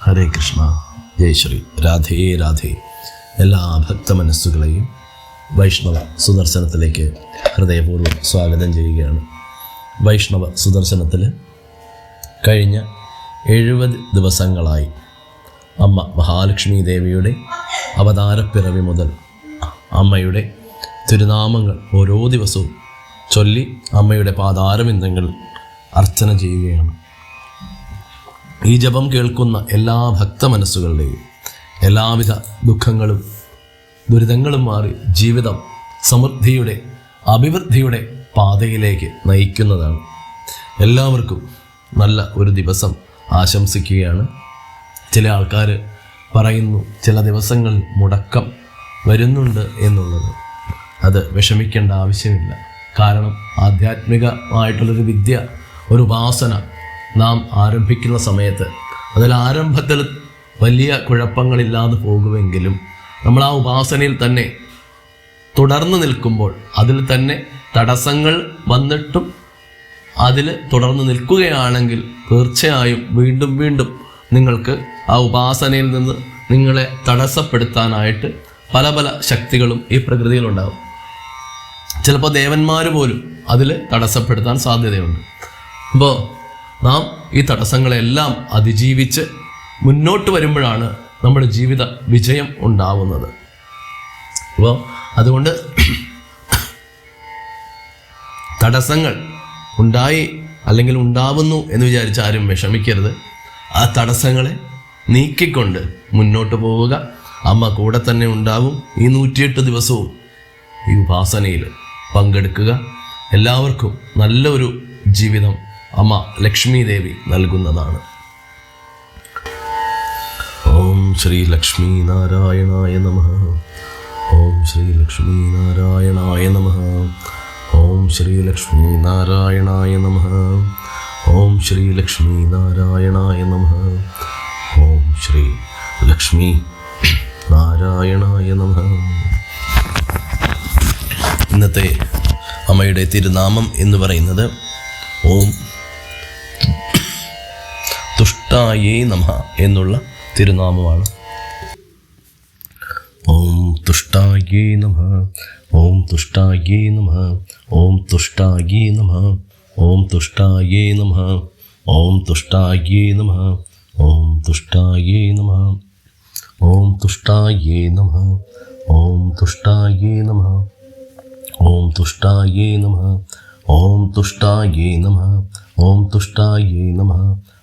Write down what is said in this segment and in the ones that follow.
ഹരേ കൃഷ്ണ ജയ് ശ്രീ. രാധേ രാധേ. എല്ലാ ഭക്ത മനസ്സുകളെയും വൈഷ്ണവ സുദർശനത്തിലേക്ക് ഹൃദയപൂർവം സ്വാഗതം ചെയ്യുകയാണ്. വൈഷ്ണവ സുദർശനത്തിൽ കഴിഞ്ഞ എഴുപത് ദിവസങ്ങളായി അമ്മ മഹാലക്ഷ്മി ദേവിയുടെ അവതാരപ്പിറവി മുതൽ അമ്മയുടെ തിരുനാമങ്ങൾ ഓരോ ദിവസവും ചൊല്ലി അമ്മയുടെ പാതാരബിന്ദങ്ങൾ അർച്ചന ചെയ്യുകയാണ്. ഈ ജപം കേൾക്കുന്ന എല്ലാ ഭക്ത മനസ്സുകളുടെയും എല്ലാവിധ ദുഃഖങ്ങളും ദുരിതങ്ങളും മാറി ജീവിതം സമൃദ്ധിയുടെ അഭിവൃദ്ധിയുടെ പാതയിലേക്ക് നയിക്കുന്നതാണ്. എല്ലാവർക്കും നല്ല ഒരു ദിവസം ആശംസിക്കുകയാണ്. ചില ആൾക്കാർ പറയുന്നു ചില ദിവസങ്ങൾ മുടക്കം വരുന്നുണ്ട് എന്നുള്ളത്. അത് വിഷമിക്കേണ്ട ആവശ്യമില്ല. കാരണം ആധ്യാത്മികമായിട്ടുള്ളൊരു വിദ്യ ഒരു ഉപാസന നാം ആരംഭിക്കുന്ന സമയത്ത് അതിൽ ആരംഭത്തിൽ വലിയ കുഴപ്പങ്ങളില്ലാതെ പോകുമെങ്കിലും നമ്മൾ ആ ഉപാസനയിൽ തന്നെ തുടർന്ന് നിൽക്കുമ്പോൾ അതിൽ തന്നെ തടസ്സങ്ങൾ വന്നിട്ടും അതിൽ തുടർന്ന് നിൽക്കുകയാണെങ്കിൽ തീർച്ചയായും വീണ്ടും വീണ്ടും നിങ്ങൾക്ക് ആ ഉപാസനയിൽ നിന്ന് നിങ്ങളെ തടസ്സപ്പെടുത്താനായിട്ട് പല പല ശക്തികളും ഈ പ്രകൃതിയിലുണ്ടാകും ചിലപ്പോൾ ദേവന്മാർ പോലും അതിൽ തടസ്സപ്പെടുത്താൻ സാധ്യതയുണ്ട്. അപ്പോൾ നാം ഈ തടസ്സങ്ങളെല്ലാം അതിജീവിച്ച് മുന്നോട്ട് വരുമ്പോഴാണ് നമ്മുടെ ജീവിത വിജയം ഉണ്ടാവുന്നത്. അപ്പോൾ അതുകൊണ്ട് തടസ്സങ്ങൾ ഉണ്ടായി അല്ലെങ്കിൽ ഉണ്ടാവുന്നു എന്ന് വിചാരിച്ച് ആരും വിഷമിക്കരുത്. ആ തടസ്സങ്ങളെ നീക്കിക്കൊണ്ട് മുന്നോട്ട് പോവുക. അമ്മ കൂടെ തന്നെ ഉണ്ടാവും. ഈ നൂറ്റിയെട്ട് ദിവസവും ഈ ഉപാസനയിൽ പങ്കെടുക്കുക. എല്ലാവർക്കും നല്ലൊരു ജീവിതം അമ്മ ലക്ഷ്മി ദേവി നൽകുന്നതാണ്. ഓം ശ്രീ ലക്ഷ്മി നാരായണായ നമ. ഓം ശ്രീ ലക്ഷ്മി നാരായണായ നമ. ഓം ശ്രീ ലക്ഷ്മി നാരായണായ നമ. ഓം ശ്രീ ലക്ഷ്മി നാരായണായ നമ. ഓം ശ്രീ ലക്ഷ്മി നാരായണായ നമ. ഇന്നത്തെ അമ്മയുടെ തിരുനാമം എന്ന് പറയുന്നത് ഓം തുഷ്ടായേ നമ എന്നുള്ള തിരുനാമമാണ് ഓം തുഷ്ടായേ നമ ഓം തുഷ്ടായേ നമ ഓം തുഷ്ടായേ നമ ഓം തുഷ്ടായേ നമ ഓം തുഷ്ടായേ നമ ഓം തുഷ്ടായേ നമ ഓം തുഷ്ടായേ നമ ഓം തുഷ്ടായേ നമ ഓം തുഷ്ടായേ നമ ഓം തുഷ്ടായേ നമ ഓം തുഷ്ടായേ നമ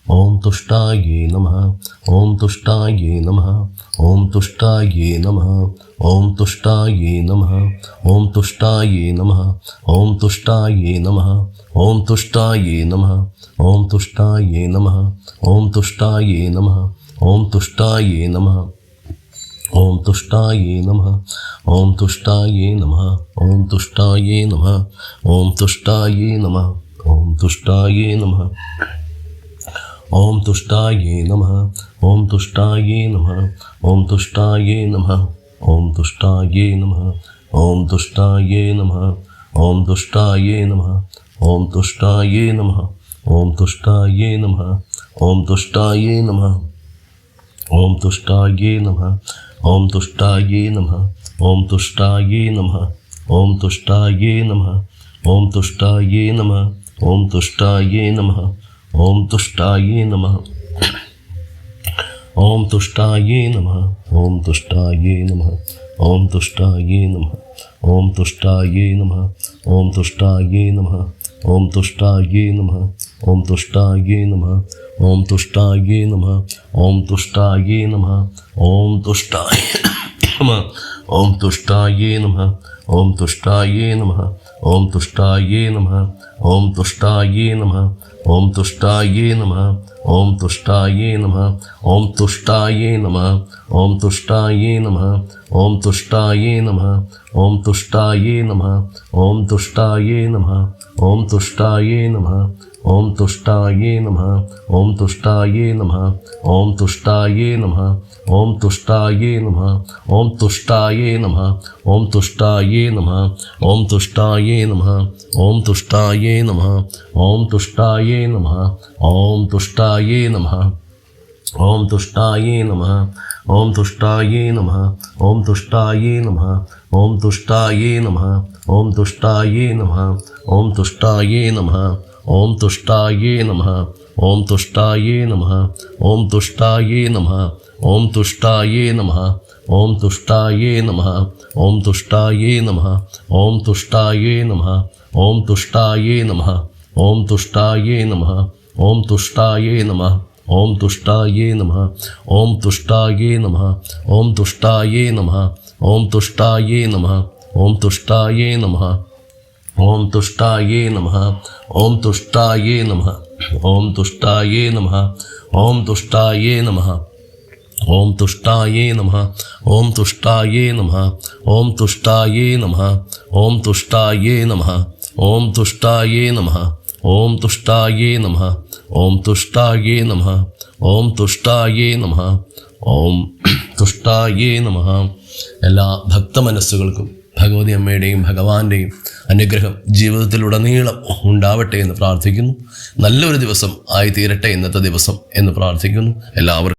اوا نم تا نم تا نم تا نم تا نم او تا نم تا نم اوٹا نمٹا نمٹا نم نم او تا نم او تا نم او تا نم او تا نم او تا نم او تا نم تا نم تا نم او تا نم او تا نم او تا نم تا نم او تا نم نم او تا نم او تا نم او تا نم تا نم ںم تا نم او تا نم تا نم تا نم او تا نم او تا نم تا نم تا نم تا نم او تا نم او تا نم تا نم او تا نم او تا نم او تا نم او تا نم ಓಂ ತುಷ್ಟಾಯೇ ನಮಃ. ಓಂ ತುಷ್ಟಾಯೇ ನಮಃ. ಓಂ ತುಷ್ಟಾಯೇ ನಮಃ. ಓಂ ತುಷ್ಟಾಯೇ ನಮಃ. ಓಂ ತುಷ್ಟಾಯೇ ನಮಃ. ಓಂ ತುಷ್ಟಾಯೇ ನಮಃ. ಓಂ ತುಷ್ಟಾಯೇ ನಮಃ. ام تا نم تا نم تا نم ںم تا نم او تا نم او تا نم او تا نم ام تا نم ام تا نم نم او تا نم تا نم او تا نم ام تا نم ام تشا نم او تا نم او تا نم او تا نم تا نم تا نم تا نم تا نم تا نم تا نم او تا نم او تا نم او تا نم او تا نم او تا نم او تا نم او تا نم تا نم تا نم او تا نم تا نم او تا نم تا نم تا نم تا نم او تا نم تا نم تا نم او تا نم او تا نم تا نم എല്ലാ ഭക്തമനസ്സുകൾക്കും ഭഗവതി അമ്മയുടെയും ഭഗവാന്റെയും അനുഗ്രഹം ജീവിതത്തിലുടനീളം ഉണ്ടാവട്ടെ എന്ന് പ്രാർത്ഥിക്കുന്നു. നല്ലൊരു ദിവസം ആയിത്തീരട്ടെ ഇന്നത്തെ ദിവസം എന്ന് പ്രാർത്ഥിക്കുന്നു. എല്ലാവർക്കും